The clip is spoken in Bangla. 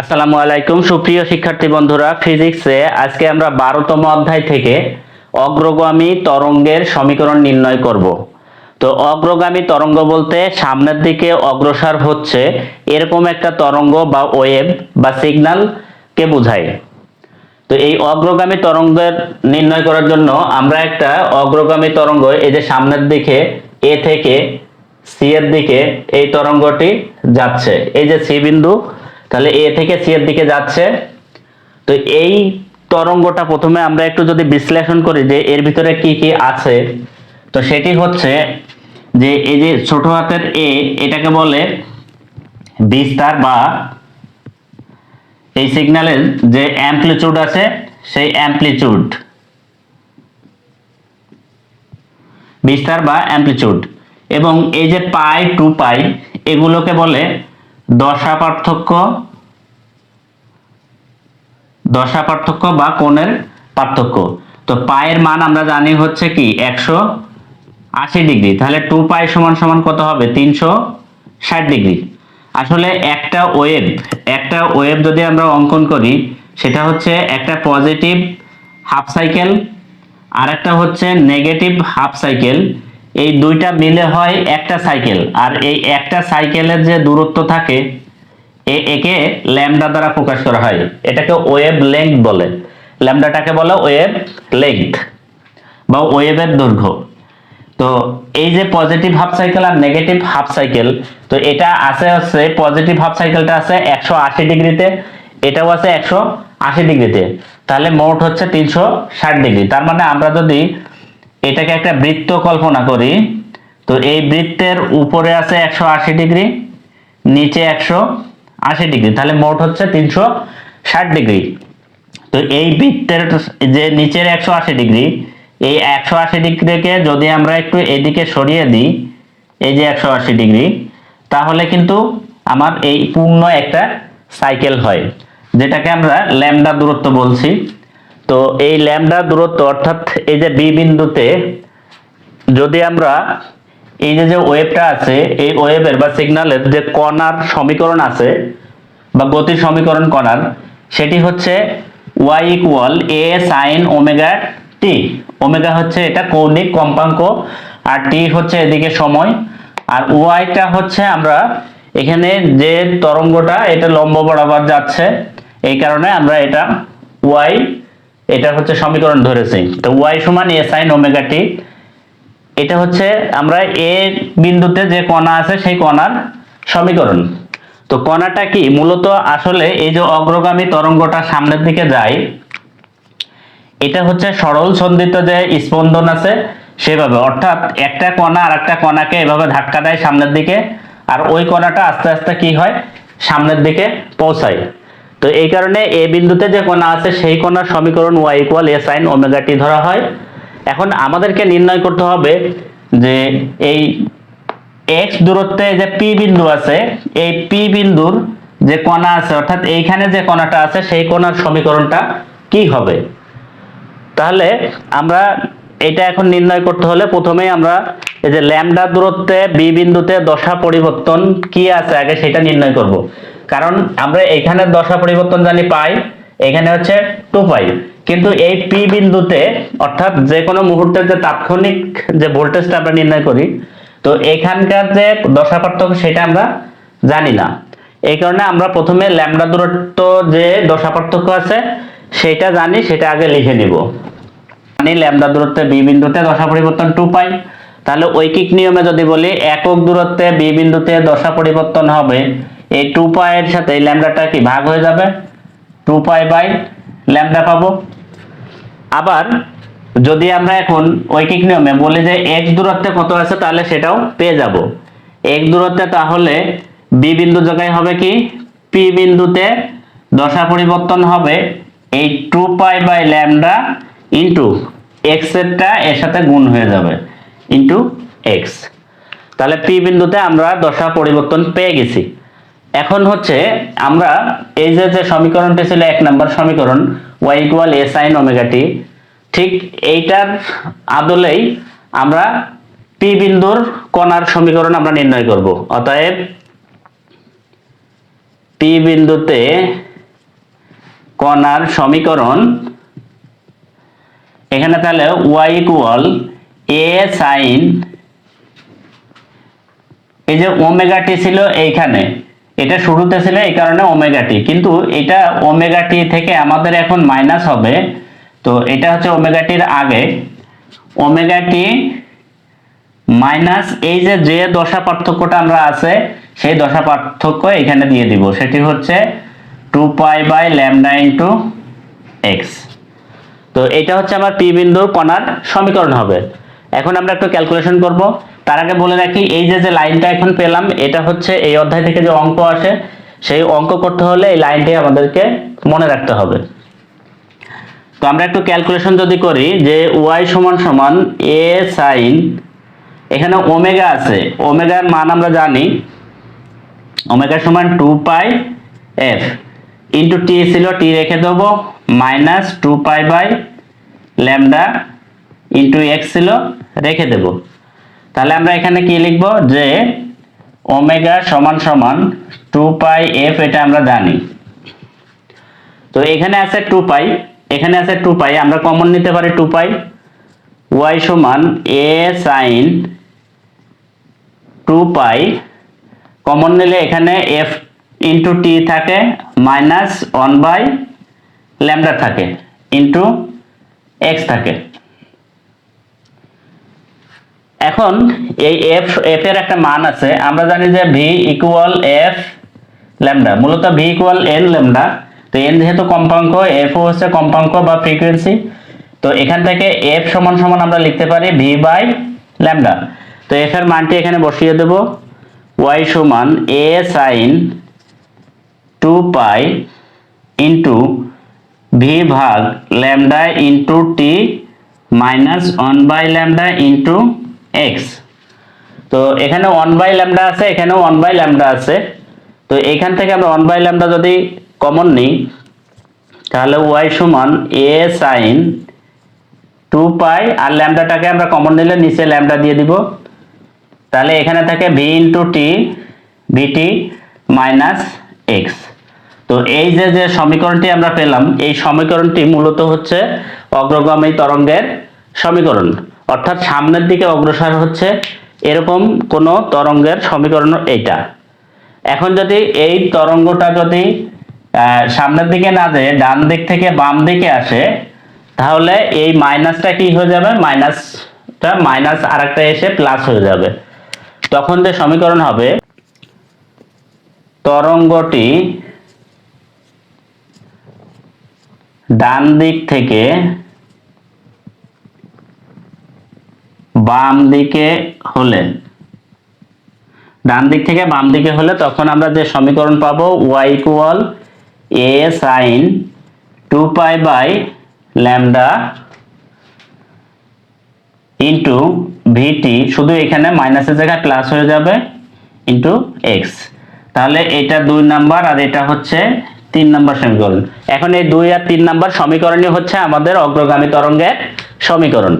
আসসালামু আলাইকুম। সুপ্রিয় শিক্ষার্থী বন্ধুরা, ফিজিক্সে আজকে আমরা বারোতম অধ্যায় থেকে অগ্রগামী তরঙ্গের সমীকরণ নির্ণয় করব। তো অগ্রগামী তরঙ্গ বলতে সামনের দিকে অগ্রসর হচ্ছে, এরকম একটা তরঙ্গ বা ওয়েভ বা সিগন্যালকে বোঝায়। তো এই অগ্রগামী তরঙ্গের নির্ণয় করার জন্য আমরা একটা অগ্রগামী তরঙ্গ, এই যে সামনের দিকে, এ থেকে সি এর দিকে এই তরঙ্গটি যাচ্ছে। এই যে সি বিন্দু তাহলে এ থেকে সি এর দিকে যাচ্ছে। তো এই তরঙ্গটা প্রথমে আমরা একটু যদি বিশ্লেষণ করি যে এর ভিতরে কি কি আছে, তো সেটি হচ্ছে যে এই যে ছোট হাতের এ এটাকে বলে বিস্তার বা এই সিগন্যালের যে অ্যাম্পলিচিউড আছে, সেই অ্যাম্পলিচিউড বিস্তার বা অ্যাম্পলিচিউড এবং এই যে পাই টু পাই এগুলোকে বলে দশা পার্থক্য দশা পার্থক্য বা কোণের পার্থক্য। তো পায়ের মান আমরা জানি হচ্ছে কি, একশো আশি ডিগ্রি। তাহলে টু পাই সমান সমান কত হবে? তিনশো ষাট ডিগ্রি। আসলে একটা ওয়েভ একটা ওয়েভ যদি আমরা অঙ্কন করি, সেটা হচ্ছে একটা পজিটিভ হাফ সাইকেল আর একটা হচ্ছে নেগেটিভ হাফ সাইকেল এই দুইটা মিলে হয় একটা সাইকেল। আর এই একটা সাইকেলের যে দূরত্ব থাকে, এ একে ল্যামডা দ্বারা প্রকাশ করা হয়। এটাকে ওয়েভ লেংথ বলে। ল্যামডাটাকে বলে ওয়েভ লেংথ বা ওয়েভের দৈর্ঘ্য। তো এই যে পজিটিভ হাফ সাইকেল আর নেগেটিভ হাফ সাইকেল, তো এটা আছে হচ্ছে, পজিটিভ হাফ সাইকেলটা আছে একশো আশি ডিগ্রিতে, এটাও আছে একশো আশি ডিগ্রিতে। তাহলে মোট হচ্ছে তিনশো ষাট ডিগ্রি। তার মানে আমরা যদি এটাকে একটা বৃত্ত কল্পনা করি। তো এই বৃত্তের উপরে আছে একশো আশি ডিগ্রি, নিচে একশো আশি ডিগ্রি। তাহলে মোট হচ্ছে তিনশো ষাট ডিগ্রি। তো এই বৃত্তের যে নিচের একশো আশি ডিগ্রি, এই একশো আশি ডিগ্রিকে যদি আমরা একটু এদিকে সরিয়ে দিই, এই যে একশো আশি ডিগ্রি, তাহলে কিন্তু আমার এই পূর্ণ একটা সাইকেল হয়, যেটাকে আমরা ল্যামডা দূরত্ব বলছি। তো এই ল্যামডা দূরত্ব অর্থাৎ এই যে বি বিন্দুতে যদি আমরা এই যে যে ওয়েভটা আছে, এই ওয়েভের বা সিগন্যালের যে কণার সমীকরণ আছে বা গতির সমীকরণ কণার, সেটি হচ্ছে Y equal A sine omega T omega হচ্ছে এটা কৌণিক কম্পাঙ্ক, আর টি হচ্ছে এদিকে সময়। আর ওয়াইটা হচ্ছে আমরা এখানে যে তরঙ্গটা, এটা লম্ব বরাবর যাচ্ছে, এই কারণে আমরা এটা ওয়াই এটা হচ্ছে সমীকরণ ধরেছি। তো ওয়াই সমান এ সাইন ওমেগা টি এটা হচ্ছে আমরা এ বিন্দুতে যে কণা আছে সেই কণার সমীকরণ। তো কণাটা কি? মূলত আসলে এই যে অগ্রগামী তরঙ্গটা সামনের দিকে যায়, এটা হচ্ছে সরল সন্ধিত যে স্পন্দন আছে সেভাবে। অর্থাৎ একটা কণা আর একটা কণাকে এভাবে ধাক্কা দেয় সামনের দিকে, আর ওই কণাটা আস্তে আস্তে কি হয়? সামনের দিকে পৌঁছায়। তো এই কারণে এ বিন্দুতে যে কণা আছে, সেই কণার সমীকরণ Y equal A sine omega ধরা হয়। এখন আমাদেরকে নির্ণয় করতে হবে যে এই এক্স দূরত্বে যে পি বিন্দু আছে, এই পি বিন্দুর যে কণা আছে, অর্থাৎ এইখানে যে কণাটা আছে, সেই কণার সমীকরণটা কি হবে? তাহলে আমরা এটা এখন নির্ণয় করতে হলে প্রথমেই আমরা এই যে ল্যামডা দূরত্বে বি বিন্দুতে দশা পরিবর্তন কি আছে আগে সেটা নির্ণয় করব। কারণ আমরা এখানে দশা পরিবর্তন জানি পাই, এখানে হচ্ছে টু পাই। কিন্তু এই পি বিন্দুতে, অর্থাৎ যে কোনো মুহূর্তে যে তাৎক্ষণিক যে ভোল্টেজটা আমরা নির্ণয় করি, তো এখানকার যে দশা পার্থক্য সেটা আমরা জানি না। এই কারণে আমরা প্রথমে ল্যামডা দূরত্ব যে দশা পার্থক্য আছে, সেটা জানি, সেটা আগে লিখে নিব। জানি ল্যামডা দূরত্বে বি বিন্দুতে দশা পরিবর্তন টু পাই। তাহলে ঐকিক নিয়মে যদি বলি, একক দূরত্বে বি বিন্দুতে দশা পরিবর্তন হবে এই টু পাইয়ের সাথে এই ল্যামডাটা কি ভাগ হয়ে যাবে? টু পাই বাই ল্যামডা পাবো। আবার যদি আমরা এখন ঐকিক নিয়মে বলি যে এক দূরত্বে কত আছে, তাহলে সেটাও পেয়ে যাব। এক দূরত্বে তাহলে বি বিন্দু জায়গায় হবে কি? পি বিন্দুতে দশা পরিবর্তন হবে এই two pi by lambda into X এরটা এর সাথে গুণ হয়ে যাবে ইন্টু এক্স তাহলে পি বিন্দুতে আমরা দশা পরিবর্তন পেয়ে গেছি। এখন হচ্ছে আমরা এই যে যে সমীকরণটি ছিল এক নম্বর সমীকরণ Y equal A sine omega T ঠিক এইটার আদলেই আমরা পি বিন্দুর কণার সমীকরণ আমরা নির্ণয় করব। অতএব পি বিন্দুতে কণার সমীকরণ, এখানে তাহলে ওয়াই ইকুয়াল এ সাইন এই যে ওমেগা টি ছিল এইখানে এটা শুরুতে ছিল এই কারণে ওমেগা টি কিন্তু এটা ওমেগা টি থেকে আমাদের এখন মাইনাস হবে, তো এটা হচ্ছে ওমেগা টির আগে। ওমেগা টি মাইনাস এই যে যে দশা পার্থক্যটা আমরা আছে, সেই দশা পার্থক্য এখানে দিয়ে দিব। সেটি হচ্ছে two pi by lambda into X তো এটা হচ্ছে আমার পি বিন্দুর কণার সমীকরণ হবে। এখন আমরা একটু ক্যালকুলেশন করব। তার আগে বলে রাখি, এই যে যে লাইনটা এখন পেলাম, এটা হচ্ছে এই অধ্যায় থেকে যে অঙ্ক আসে, সেই অঙ্ক করতে হলে এই লাইনটাই আমাদেরকে মনে রাখতে হবে। তো আমরা একটু ক্যালকুলেশন যদি করি, যে ওয়াই সমান সমান এ সাইন এখানে ওমেগা আছে। ওমেগার মান আমরা জানি। ওমেগা সমান two pi F into T ছিল টি রেখে দেবো minus two pi by lambda into X ছিল, রেখে দেব। তাহলে আমরা এখানে কি লিখব? যে ওমেগা সমান সমান টু পাই এফ, এটা আমরা জানি। তো এখানে আছে টু পাই, এখানে আছে টু পাই, আমরা কমন নিতে পারি টু পাই। ওয়াই সমান A sine two pi, common নিলে এখানে এফ ইন্টু টি থাকে, মাইনাস ওয়ান বাই ল্যামডা থাকে, ইন্টু এক্স থাকে। এখন এই এফ এফ এর একটা মান আছে। আমরা জানি যে ভি ইকুয়াল এফ ল্যামডা মূলত ভি ইকুয়াল এন ল্যামডা তো এন যেহেতু কম্পাঙ্ক এফ হচ্ছে কম্পাঙ্ক বা ফ্রিকোয়েন্সি তো এখান থেকে এফ সমান সমান আমরা লিখতে পারি ভি বাই ল্যামডা তো এফ এর মানটি এখানে বসিয়ে দেব। ওয়াই সমান A sine two pi into V ভাগ lambda into T minus one by lambda into X তো এখানে ওয়ান বাই ল্যামডা আছে, এখানেও ওয়ান বাই ল্যামডা আছে। তো এখান থেকে আমরা ওয়ান বাই ল্যামডা যদি কমন নিই, তাহলে ওয়াই সমান এ সাইন টু পাই আর ল্যামডাটাকে আমরা কমন নিলে নিচে ল্যামডা দিয়ে দিব। তাহলে এখানে থাকে V into T VT minus X তো এই যে যে সমীকরণটি আমরা পেলাম, এই সমীকরণটি মূলত হচ্ছে অগ্রগামী তরঙ্গের সমীকরণ। অর্থাৎ সামনের দিকে অগ্রসর হচ্ছে এরকম কোনো তরঙ্গের সমীকরণ এইটা। এখন যদি এই তরঙ্গটা যদি সামনের দিকে না যেয়ে, ডান দিক থেকে বাম দিকে আসে, তাহলে এই মাইনাসটা কি হয়ে যাবে? মাইনাসটা মাইনাস আরেকটা এসে প্লাস হয়ে যাবে। তখন যে সমীকরণ হবে, তরঙ্গটি ডান দিক থেকে বাম দিকে হলে, ডান দিক থেকে বাম দিকে হলে তখন আমরা যে সমীকরণ পাবো Y equal A sine two pi by lambda into V T শুধু এখানে মাইনাসের জায়গায় প্লাস হয়ে যাবে ইন্টু এক্স তাহলে এটা দুই নাম্বার আর এটা হচ্ছে তিন নাম্বার সমীকরণ। এখন এই দুই আর তিন নাম্বার সমীকরণই হচ্ছে আমাদের অগ্রগামী তরঙ্গের সমীকরণ।